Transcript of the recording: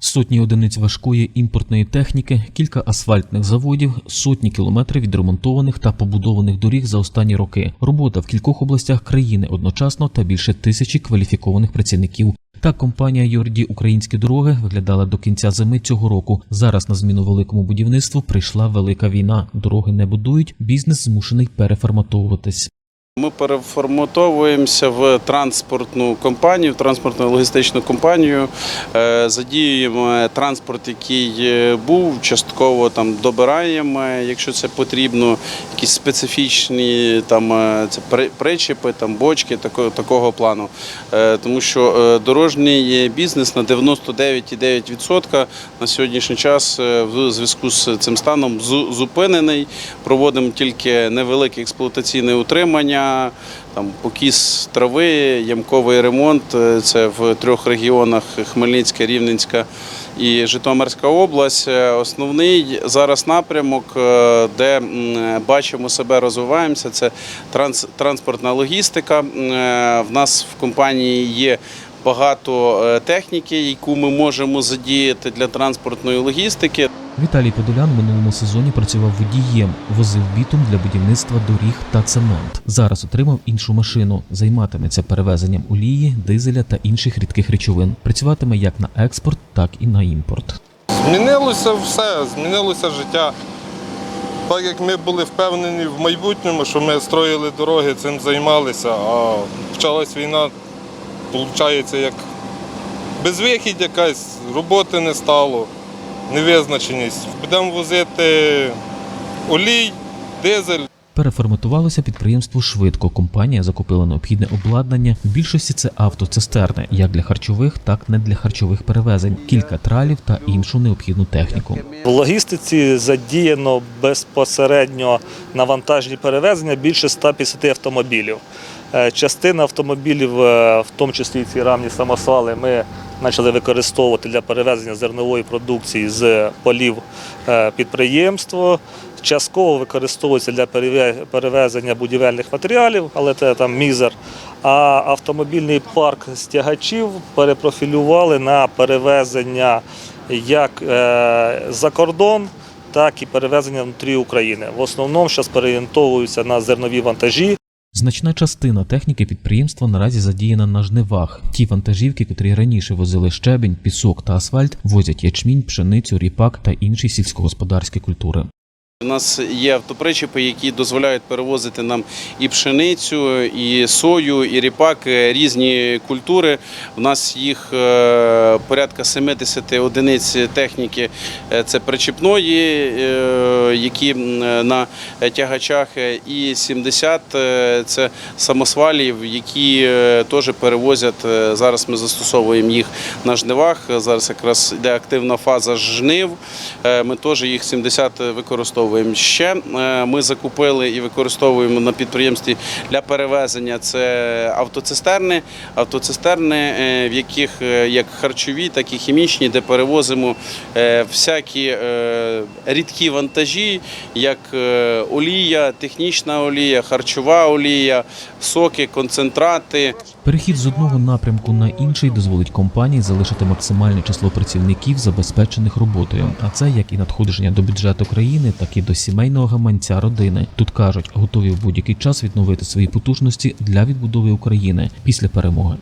Сотні одиниць важкої імпортної техніки, кілька асфальтних заводів, сотні кілометрів відремонтованих та побудованих доріг за останні роки. Робота в кількох областях країни одночасно та більше тисячі кваліфікованих працівників. Так компанія Йорді Українські дороги виглядала до кінця зими цього року. Зараз на зміну великому будівництву прийшла велика війна. Дороги не будують, бізнес змушений переформатовуватись. Ми переформатовуємося в транспортну компанію, в транспортну логістичну компанію. Е, Задіюємо транспорт, який е, був, частково там добираємо, якщо це потрібно, якісь специфічні там е, це причепи, там бочки такого, такого плану. Тому що дорожній бізнес на 99,9% на сьогоднішній час в зв'язку з цим станом зупинений. Проводимо тільки невелике експлуатаційне утримання, там покіс трави, ямковий ремонт. Е, Це в трьох регіонах Хмельницька, Рівненська і Житомирська область. Е, Основний зараз напрямок, е, де бачимо себе, розвиваємося, це транс- транспортна логістика. В нас в компанії є багато техніки, яку ми можемо задіяти для транспортної логістики. Віталій Подолян в минулому сезоні працював водієм, возив бітум для будівництва доріг та цемент. Зараз отримав іншу машину, займатиметься перевезенням олії, дизеля та інших рідких речовин. Працюватиме як на експорт, так і на імпорт. Змінилося все, змінилося життя. Так як ми були впевнені в майбутньому, що ми строїли дороги, цим займалися, а почалась війна, виходить, як безвихідь якась, роботи не стало, невизначеність. Будемо возити олій, дизель. Переформатувалося підприємство швидко. Компанія закупила необхідне обладнання. В більшості це автоцистерни, як для харчових, так і не для харчових перевезень, кілька тралів та іншу необхідну техніку. В логістиці задіяно безпосередньо на вантажні перевезення більше 150 автомобілів. Е, Частина автомобілів, е, в тому числі і ці рамні самосвали, ми почали використовувати для перевезення зернової продукції з полів е, підприємства. Частково використовується для перевезення будівельних матеріалів, але це там мізер. А автомобільний парк стягачів перепрофілювали на перевезення як е, за кордон, так і перевезення внутрі України. В основному зараз переорієнтовуються на зернові вантажі. Значна частина техніки підприємства наразі задіяна на жнивах. Ті вантажівки, котрі раніше возили щебінь, пісок та асфальт, возять ячмінь, пшеницю, ріпак та інші сільськогосподарські культури. У нас є автопричепи, які дозволяють перевозити нам і пшеницю, і сою, і ріпак, е, різні культури. У нас їх е, порядка 70 одиниць техніки е, це причепної, які на тягачах, і 70 е, це самосвалів, які теж перевозять. Зараз ми застосовуємо їх на жнивах. Зараз якраз йде активна фаза жнив. Ми теж їх 70 використовуємо. Ще. Е, ми закупили і використовуємо на підприємстві для перевезення. Це автоцистерни, автоцистерни, е, в яких е, як харчові, так і хімічні, де перевозимо всякі рідкі вантажі, як олія, технічна олія, харчова олія, соки, концентрати. Перехід з одного напрямку на інший дозволить компанії залишити максимальне число працівників, забезпечених роботою. А це як і надходження до бюджету країни, так і до сімейного гаманця родини. Тут кажуть, готові в будь-який час відновити свої потужності для відбудови України після перемоги.